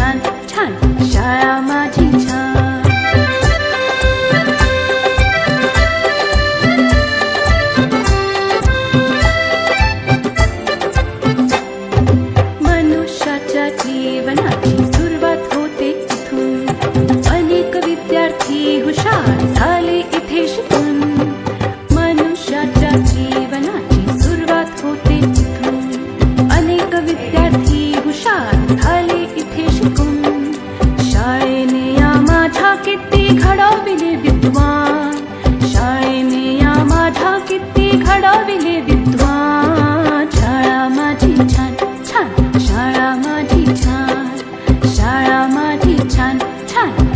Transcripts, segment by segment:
sun.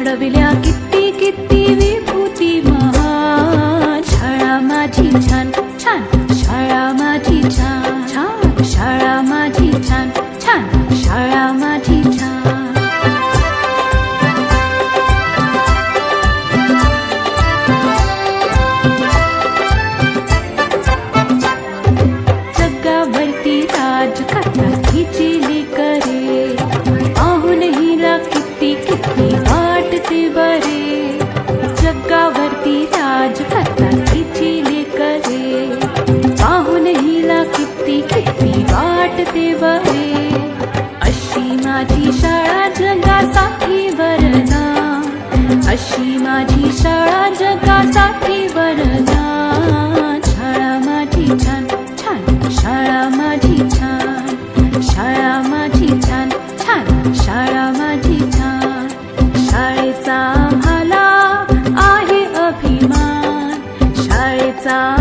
घडविल्या किती किती विभूती महा शाळा माझी छान छान. शाळा माझी छान छान. शाळा माझी छान छान. शाळा माझी छान. जगावरती राज वाटते जगावरती राज करता हिची करे पाहून हिला किती किती वाटते बरे अशी माझी शाळा जगासाठी वरदान अशी माझी शाळा जगासाठी वरदान शाळा माझी छान छान शाळा माझी छान शाळा माझी छान छान शाळा माझी छान. शाळेचा 자.